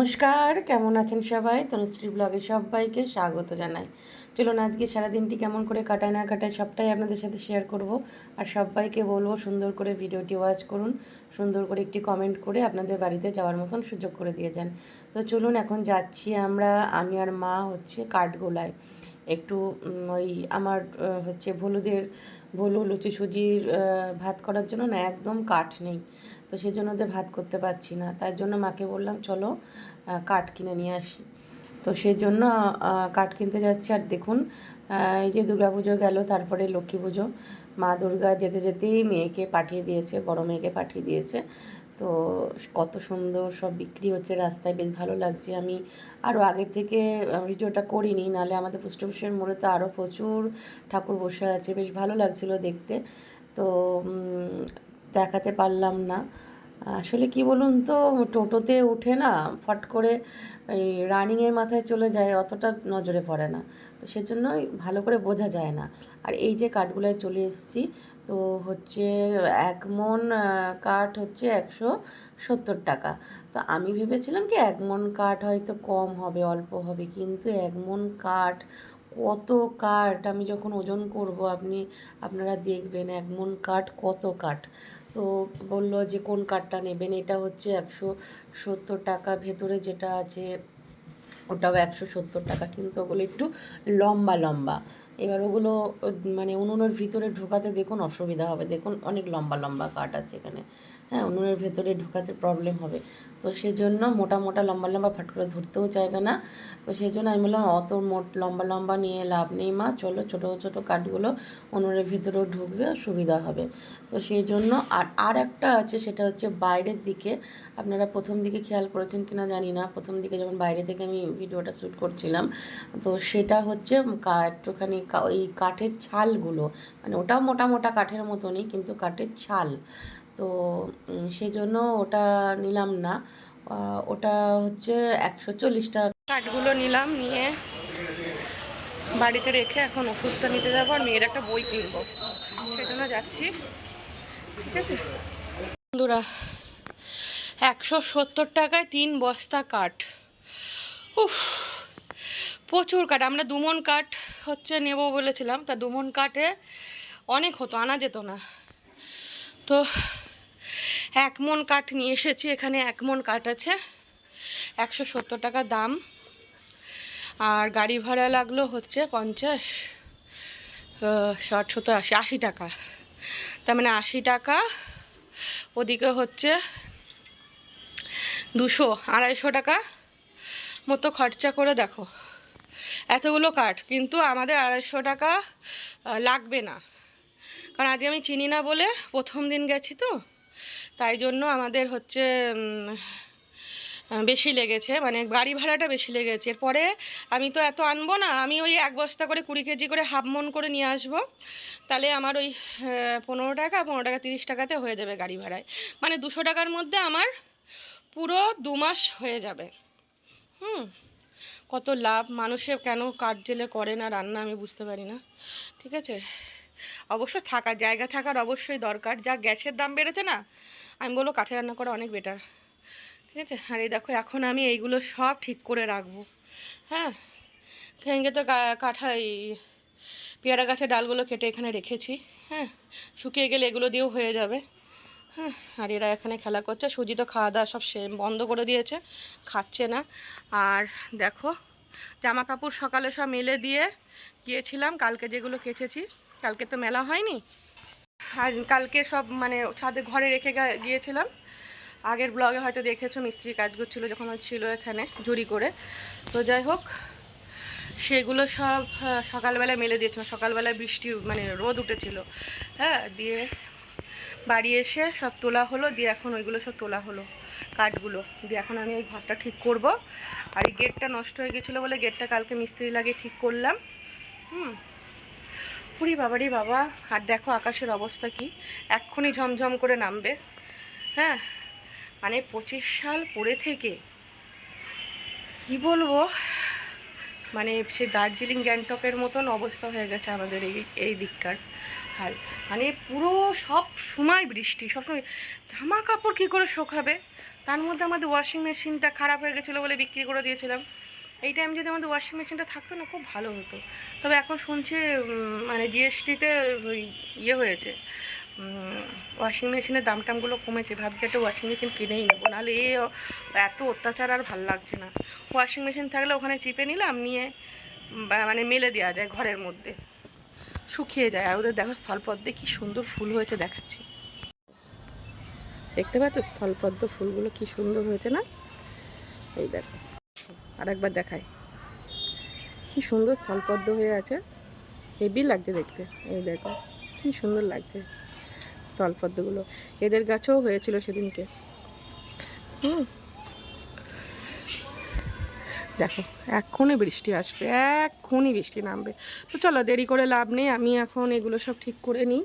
নমস্কার, কেমন আছেন সবাই? তনুশ্রী ব্লগে সবাইকে স্বাগত জানাই। চলুন আজকে সারাদিনটি কেমন করে কাটায় না কাটায় সবটাই আপনাদের সাথে শেয়ার করব। আর সবাইকে বলব সুন্দর করে ভিডিওটি ওয়াচ করুন, সুন্দর করে একটি কমেন্ট করে আপনাদের বাড়িতে যাওয়ার মতন সুযোগ করে দিয়ে যান। তো চলুন এখন যাচ্ছি আমরা, আমি আর মা হচ্ছে কাঠগোলায়। একটু ওই আমার হচ্ছে ভলুদের, ভলু, লুচি, সুজির ভাত করার জন্য না একদম কাঠ নেই। তো সেই জন্য ওদের ভাত করতে পারছি না। তার জন্য মাকে বললাম, চলো কাঠ কিনে নিয়ে আসি। তো সেই জন্য কাঠ কিনতে যাচ্ছি। আর দেখুন এই যে দুর্গা পুজো গেল, তারপরে লক্ষ্মী পুজো। মা দুর্গা যেতে যেতেই মেয়েকে পাঠিয়ে দিয়েছে, বড় মেয়েকে পাঠিয়ে দিয়েছে। তো কত সুন্দর সব বিক্রি হচ্ছে রাস্তায়, বেশ ভালো লাগছে। আমি আরও আগের থেকে ভিডিওটা করিনি, নাহলে আমাদের পোস্টঅফিসের মোড়ে তো আরও প্রচুর ঠাকুর বসে আছে, বেশ ভালো লাগছিল দেখতে। তো দেখাতে পারলাম না। আসলে কি বলুন তো, টোটোতে উঠে না ফট করে এই রানিংয়ের মাথায় চলে যায়, অতটা নজরে পড়ে না। তো সেজন্যই ভালো করে বোঝা যায় না। আর এই যে কাঠগুলোয় চলে এসেছি, তো হচ্ছে এক মন কাঠ হচ্ছে একশো সত্তর টাকা। তো আমি ভেবেছিলাম কি এক মন কাঠ হয়তো কম হবে, অল্প হবে, কিন্তু এক মন কাঠ কত কাঠ আমি যখন ওজন করব, আপনি, আপনারা দেখবেন এক মন কাঠ কত কাঠ তো বলল যে কোন কার্ডটা নেবেন? এটা হচ্ছে একশো সত্তর টাকা, ভেতরে যেটা আছে ওটাও একশো সত্তর টাকা, কিন্তু ওগুলো একটু লম্বা লম্বা। এবার ওগুলো মানে উনুনের ভিতরে ঢোকাতে দেখুন অসুবিধা হবে। দেখুন অনেক লম্বা লম্বা কাঠ আছে এখানে। হ্যাঁ উনুনের ভেতরে ঢোকাতে প্রবলেম হবে। তো সেই জন্য মোটা মোটা লম্বা লম্বা ফাট করে ধরতেও চাইবে না। তো সেই জন্য আমি বললাম, অত মোট লম্বা লম্বা নিয়ে লাভ নেই মা, চলো ছোটো ছোটো কাঠগুলো উনুনের ভিতরেও ঢুকবে, সুবিধা হবে। তো সেই জন্য আর আর একটা আছে, সেটা হচ্ছে বাইরের দিকে। আপনারা প্রথম দিকে খেয়াল করেছেন কিনা জানি না। প্রথম দিকে যখন বাইরে থেকে আমি ভিডিওটা শ্যুট করছিলাম, তো সেটা হচ্ছে একটুখানি ওই কাঠের ছালগুলো মানে ওটাও মোটা মোটা কাঠের মতনই, কিন্তু কাঠের ছাল। তো সেই জন্য ওটা নিলাম না। ওটা হচ্ছে একশো চল্লিশ টাকা। কাঠগুলো নিলাম, নিয়ে বাড়িতে রেখে এখন ওষুধটা নিতে যাব আর মেয়ের একটা বই কিনবো। সেই জন্য যাচ্ছি। ঠিক আছে? বন্ধুরা, একশো সত্তর টাকায় তিন বস্তা কাঠ। উফ, প্রচুর কাঠ। আমরা দুমন কাঠ হচ্ছে নেব বলেছিলাম। তা দুমন কাঠে অনেক হতো, আনা যেত না। তো এক মন কাঠ নিয়ে এসেছি, এখানে এক মন কাঠ আছে। একশো সত্তর টাকা দাম। আর গাড়ি ভাড়া লাগল হচ্ছে পঞ্চাশ ষাট, সত্তর, আশি আশি টাকা। তার মানে আশি টাকা, ওদিকে হচ্ছে দুশো, আড়াইশো টাকা মতো খরচা করে দেখো। এতগুলো কাঠ, কিন্তু আমাদের আড়াইশো টাকা লাগবে না। কারণ আজকে আমি চিনি না বলে প্রথম দিন গেছি তো। তাই জন্য আমাদের হচ্ছে বেশি লেগেছে মানে গাড়ি ভাড়াটা বেশি লেগেছে। এরপরে আমি তো এত আনব না, আমি ওই এক বস্তা করে কুড়ি কেজি করে হাফ মন করে নিয়ে আসব। তাহলে আমার ওই পনেরো টাকা পনেরো টাকা তিরিশ টাকাতে হয়ে যাবে গাড়ি ভাড়ায়। মানে দুশো টাকার মধ্যে আমার পুরো দু মাস হয়ে যাবে। হুম, কত লাভ, মানুষে কেন কাঠ জেলে করে না রান্না আমি বুঝতে পারি না। ঠিক আছে? অবশ্য থাকা, জায়গা থাকার অবশ্যই দরকার। যা গ্যাসের দাম বেড়েছে না, আমি বলব কাঠে রান্না করা অনেক বেটার ঠিক আছে? আর এই দেখো, এখন আমি এইগুলো সব ঠিক করে রাখব। হ্যাঁ? খেঙ্গে তো কাঠা এই পেয়ারা গাছের ডালগুলো কেটে এখানে রেখেছি। হ্যাঁ? শুকিয়ে গেলে এগুলো দিয়েও হয়ে যাবে। হ্যাঁ? আর এরা এখানে খেলা করছে। সুজি তো খাওয়া দাওয়া সব সে বন্ধ করে দিয়েছে। খাচ্ছে না। আর দেখো জামা কাপড় সকালে সব মেলে দিয়ে গিয়েছিলাম। কালকে যেগুলো কেচেছি কালকে তো মেলা হয়নি। আর কালকে সব মানে ছাদে ঘরে রেখে গিয়েছিলাম। আগের ব্লগে হয়তো দেখেছ মিস্ত্রি কাজ করছিল যখন ছিল এখানে ঝুড়ি করে। তো যাই হোক সেগুলো সব আহ, সকালবেলায় মেলে দিয়েছিলাম। সকালবেলায় বৃষ্টি মানে রোদ উঠেছিল। হ্যাঁ দিয়ে বাড়ি এসে সব তোলা হলো দিয়ে এখন ওইগুলো সব তোলা হলো কাঠগুলো। দিয়ে এখন আমি এই ঘরটা ঠিক করব। আর এই গেটটা নষ্ট হয়ে গেছিল বলে গেটটা কালকে মিস্ত্রি লাগিয়ে ঠিক করলাম। হুম। পুরি বাবারি বাবা। আর দেখো আকাশের অবস্থা কি। এক্ষুনি ঝমঝম করে নামবে। হ্যাঁ? মানে পঁচিশ সাল পরে থেকে। কি বলব? মানে সে দার্জিলিং, গ্যাংটকের মতন অবস্থা হয়ে গেছে আমাদের এই এই দিককার। হাল মানে পুরো সব সময় বৃষ্টি সবসময় জামা কাপড় কী করে শোকাবে? তার মধ্যে আমাদের ওয়াশিং মেশিনটা খারাপ হয়ে গেছিল বলে বিক্রি করে দিয়েছিলাম। এই টাইম যদি আমাদের ওয়াশিং মেশিনটা থাকতো না, খুব ভালো হতো। তবে এখন শুনছি মানে জিএসটিতে ইয়ে হয়েছে। ওয়াশিং মেশিনের দাম টামগুলো কমেছে। ভাবছি একটা ওয়াশিং মেশিন কিনেই নেব। নাহলে এ এত অত্যাচার আর ভালো লাগছে না। ওয়াশিং মেশিন থাকলে ওখানে চিপে নিলাম, নিয়ে মানে মেলে দেওয়া যায় ঘরের মধ্যে। শুকিয়ে যায়। আর ওদের দেখো স্থলপদ্মে কি সুন্দর ফুল হয়েছে দেখাচ্ছি। দেখতে পাচ্ছ স্থলপদ্ম ফুলগুলো কি সুন্দর হয়েছে না? এই দেখো। আর একবার দেখাই। কি সুন্দর স্থলপদ্ম হয়ে আছে। হেভি লাগছে দেখতে। এই দেখো, কি সুন্দর লাগছে স্থলপদ্মগুলো। এদের গাছেও হয়েছিল সেদিনকে। হুম। দেখো, এক্ষুনি বৃষ্টি আসবে, এক্ষুনি বৃষ্টি নামবে। তো চলো, দেরি করে লাভ নেই, আমি এখন এগুলো সব ঠিক করে নিই।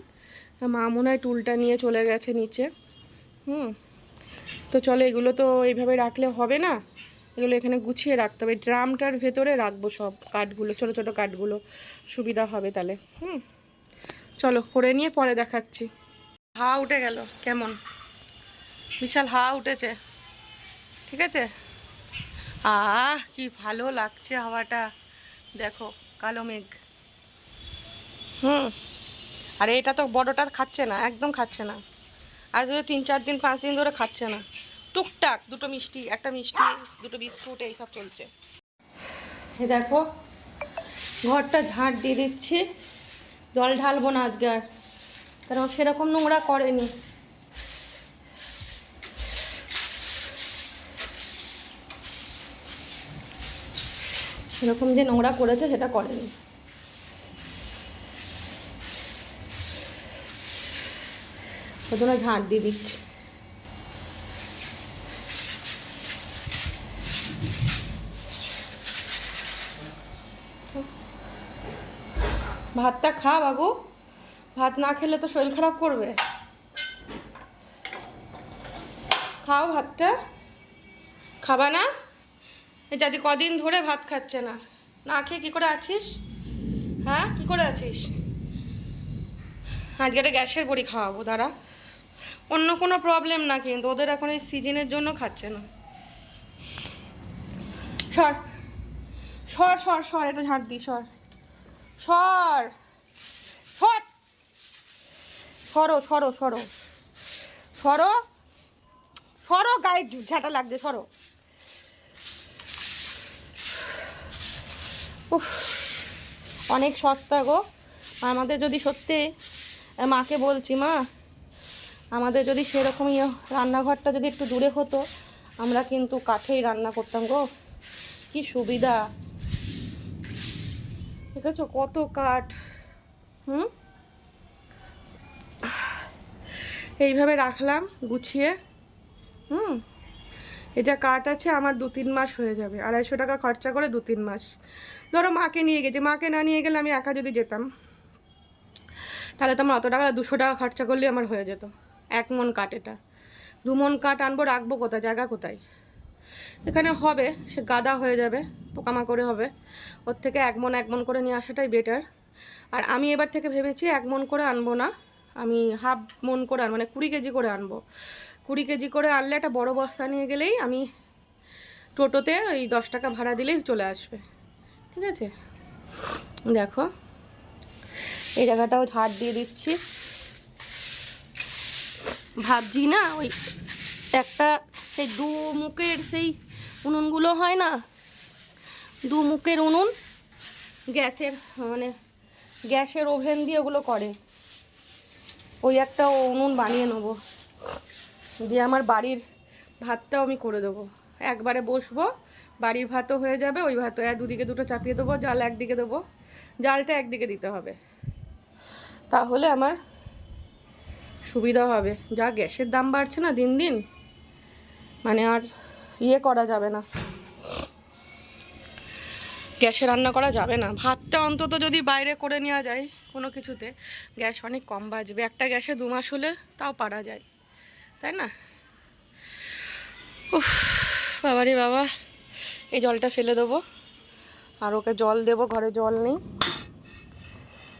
মা মনে হয় টুলটা নিয়ে চলে গেছে নিচে। হুম। তো চলো, এগুলো তো এইভাবে রাখলে হবে না? এগুলো এখানে গুছিয়ে রাখতে হবে। ড্রামটার ভেতরে রাখব সব কাঠগুলো, ছোট ছোট কাঠগুলো। সুবিধা হবে তাহলে। হুম। চলো, করে নিয়ে পরে দেখাচ্ছি। হা উঠে গেল, কেমন? বিশাল হা উঠেছে। ঠিক আছে? আহ, কি ভালো লাগছে হাওয়াটা। দেখো, কালো মেঘ। হুম। আর, এটা তো বড়টা খাচ্ছে না, একদম খাচ্ছে না। আজ তিন চার দিন, পাঁচ দিন ধরে খাচ্ছে না। টুকটাক, দুটো মিষ্টি, একটা মিষ্টি, দুটো বিস্কুট, এইসব চলছে। দেখো, ঘরটা ঝাঁট দিয়ে দিচ্ছি। জল ঢালবো না আজকে আর। কারণ সেরকম নোংরা করেনি। সেরকম যে নোংরা করেছে, সেটা করেনি। প্রথমে ঝাঁট দিয়ে দিচ্ছি। ভাতটা খা বাবু। ভাত না খেলে তো শরীর খারাপ করবে। খাও ভাতটা। খাবা না? যাদি কদিন ধরে ভাত খাচ্ছে না। না খেয়ে কী করে আছিস? হ্যাঁ? কী করে আছিস? আজকে একটা গ্যাসের বড়ি খাওয়াবো, দাঁড়া। অন্য কোনো প্রবলেম না কিন্তু, ওদের এখন এই সিজনের জন্য খাচ্ছে না। সর। সর সর সর, এটা ঝাড় দি, সর। সর। সর। সরো সরো সরো। সরো। সরো গায়ে ঝাঁটা লাগছে, সরো। উফ, অনেক সস্তা গো। আমাদের যদি সত্যি মাকে বলছি, মা, আমাদের যদি সেরকম ইয়ে রান্নাঘরটা যদি একটু দূরে হতো, আমরা কিন্তু কাঠেই রান্না করতাম গো। কি সুবিধা। ঠিক আছে কত কাঠ? হুম? এইভাবে রাখলাম, গুছিয়ে। হুম? এটা কাঠ আছে, আমার দু তিন মাস হয়ে যাবে। আড়াইশো টাকা খরচা করে দু তিন মাস। ধরো মাকে নিয়ে গেছি। মাকে না নিয়ে গেলে আমি একা যদি যেতাম, তাহলে তো আমার অত টাকা, দুশো টাকা খরচা করলে আমার হয়ে যেত। এক মন কাঠ এটা। দু মন কাঠ আনব, রাখব কোথায়? জায়গা কোথায়? এখানে হবে, সে গাদা হয়ে যাবে, পোকামাকড়ে হবে। ওর থেকে এক মন এক মন করে নিয়ে আসাটাই বেটার আর আমি এবার থেকে ভেবেছি এক মন করে আনব না, আমি হাফ মন করে আনব মানে কুড়ি কেজি করে আনব। কুড়ি কেজি করে আনলে একটা বড় বস্তা নিয়ে গেলেই আমি টোটোতে ওই দশ টাকা ভাড়া দিলেই চলে আসবে। ঠিক আছে? দেখো, এই জায়গাটাও ঝাড় দিয়ে দিচ্ছি। ভাবছি না, ওই একটা সেই দু মুখের সেই উনুনগুলো হয় না? দু মুখের উনুন গ্যাসের মানে গ্যাসের ওভেন দিয়ে ওগুলো করে। ওই একটা উনুন বানিয়ে নেব। দিয়ে আমার বাড়ির ভাতটাও আমি করে দেবো। একবারে বসবো, বাড়ির ভাতও হয়ে যাবে, ওই ভাতও। দুদিকে দুটো চাপিয়ে দেবো, জাল একদিকে দেবো, জালটা একদিকে দিতে হবে। তাহলে আমার সুবিধা হবে। যা গ্যাসের দাম বাড়ছে না দিন দিন মানে আর ইয়ে করা যাবে না। গ্যাসে রান্না করা যাবে না। ভাতটা অন্তত যদি বাইরে করে নেওয়া যায় কোনো কিছুতে, গ্যাস অনেক কম বাজবে। একটা গ্যাসে দু মাস হলে তাও পারা যায়, তাই না? উফ, বাবারে বাবা, এই জলটা ফেলে দেবো। আর ওকে জল দেবো, ঘরে জল নেই।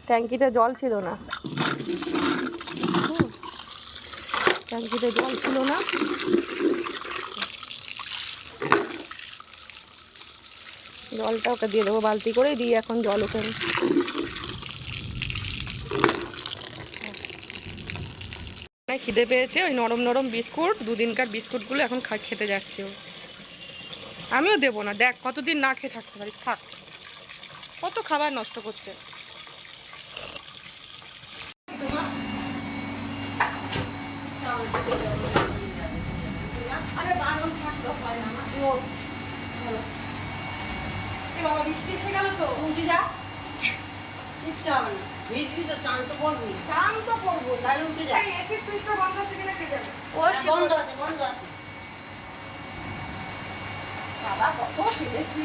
ট্যাঙ্কিতে জল ছিল না। ট্যাঙ্কিতে জল ছিল না। জলটা ওকে দিয়ে দেবো, বালতি করেই দিই এখন জল ওকে। খিদে পেয়েছে, ওই নরম নরম বিস্কুট, দুদিনকার বিস্কুটগুলো এখন খেতে যাচ্ছে ও। আমিও দেবো না, দেখ কতদিন না খেয়ে থাকতে পারিস, থাক। কত খাবার নষ্ট করছে। বাবা, বৃষ্টি এসে গেল তো উঠে যা। চান তো করব। এই এসির সুইচটা বন্ধ আছে কিনা কে জানে? বাবা কত ফেলেছি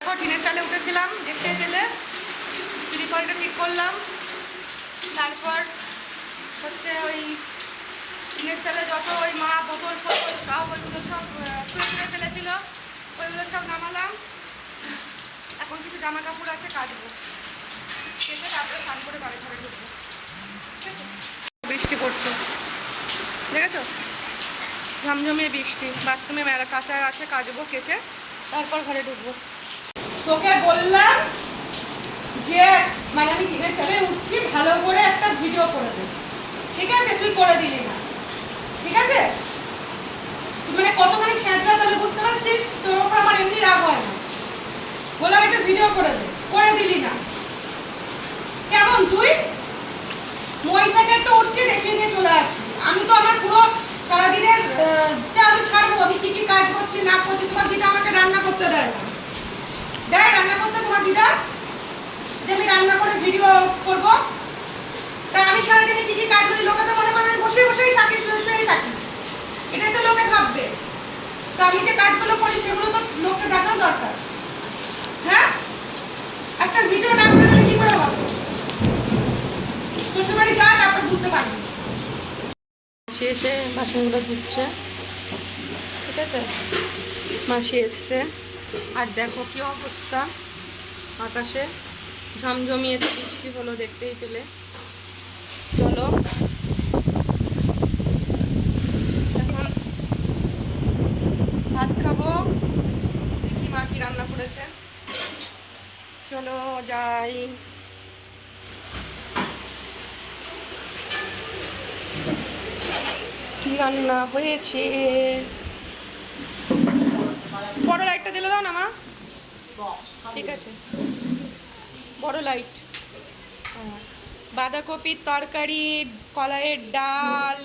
দেখো, টিনের চালে উঠেছিলাম দেখতে পেলে স্লিপারটা ঠিক করলাম তারপর হচ্ছে ওই টিনের চালে যত ওই মা বোতল ফোতল সব ওইগুলো সব আহ, ছুঁড়ে ছুঁড়ে ফেলেছিল ওইগুলো সব নামালাম এখন কিছু জামা কাপড় আছে কাচবো কেটে তারপরে বৃষ্টি পড়ছে। দেখেছ? ঝমঝমিয়ে বৃষ্টি। বাথরুমে মেলা কাঁচা আছে, কাচবো কেটে তারপর ঘরে ঢুকবো। তোকে বললাম যে মানে আমি টিনের চলে উঠছি, ভালো করে একটা ভিডিও করে দে। ঠিক আছে? তুই করে দিলি না। ঠিক আছে? তুই মানে কতখানি ছেঁচলা তাহলে বুঝতে পারছিস? তোর ওপর আমার এমনি রাগ হয় না। বললাম একটা ভিডিও করে দে করে দিলি না কেমন তুই মই থেকে একটু উঠছি দেখিয়ে নিয়ে চলে আসি আমি তো আমার পুরো সারাদিনের আহ, টা আমি কি কি কাজ করছি, না করছি, তোমার দিদা আমাকে রান্না করতে দেয় না। দেয়, রান্না করতে তোমার দিদা? যে আমি রান্না করে ভিডিও করব। তা আমি সারাদিনে কি কি কাজ করি, লোকে তো মনে করে বসে বসেই থাকি, শুয়ে শুয়েই থাকি। এটাই তো লোকে ভাববে। তো আমি যে কাজগুলো করি, সেগুলো তো লোককে দেখানো দরকার। হ্যাঁ? একটা ভিডিও না করে হলে কি করে হবে? শ্বশুরবাড়ি যা তারপর বুঝতে মাসি এসে বাসনগুলো ধুচ্ছে। ঠিক আছে? মাসি এসছে। আর দেখো কি অবস্থা? আকাশে ঝমঝমিয়েছে বৃষ্টি হলো দেখতেই পেলে। চলো। এখন ভাত খাব। দেখি মা কি রান্না করেছে। চলো যাই। কি রান্না হয়েছে? বড় লাইটটা দিলে দাও না মা। ঠিক আছে। বড় লাইট। বাঁধাকপির তরকারি কলাইয়ের ডাল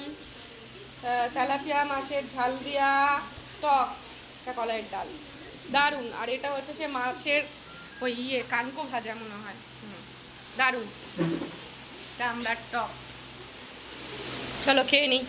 তেলাপিয়া মাছের ঝাল দিয়া টক এটা কলাইয়ের ডাল। দারুণ। আর এটা হচ্ছে সে মাছের ওই ইয়ে কানকো ভাজা মনে হয়। দারুণ। এটা আমরা টক। চলো খেয়ে নিই।